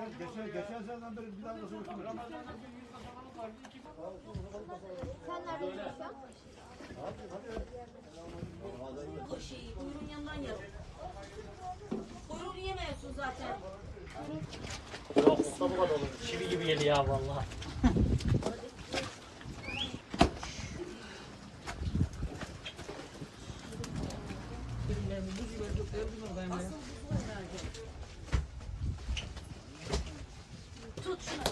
geçen, geçen, geçen seneden beri bir daha nasıl uçmuyor? Sen nerede oturuyorsun? O şeyi kuyruğun yanından yap. Kuyruğunu yemiyorsun zaten. Yok. Çivi gibi geliyor ya vallahi. Tut şunu.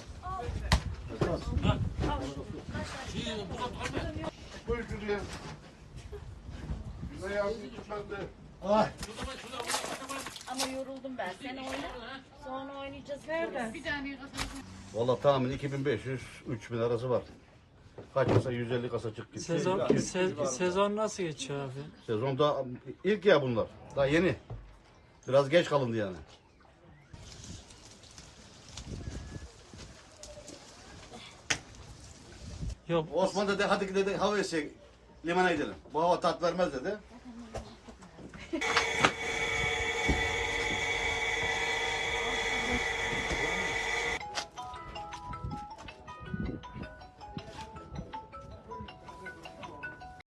Buyur şuraya. Ne yapayım ben de. Ama yoruldum ben. Sen oyna. Sonra oynayacağız. Nerede? Valla tahmin 2500 3000 arası var. Kaç kasa 150 kasa çık git. Sezon Şey, se- sezon nasıl geçiyor abi? Sezonda ilk ya bunlar. Daha yeni. Biraz geç kalındı yani. Yok. Osman dedi hadi dedi hava esecek limana gidelim. Bu hava tat vermez dedi.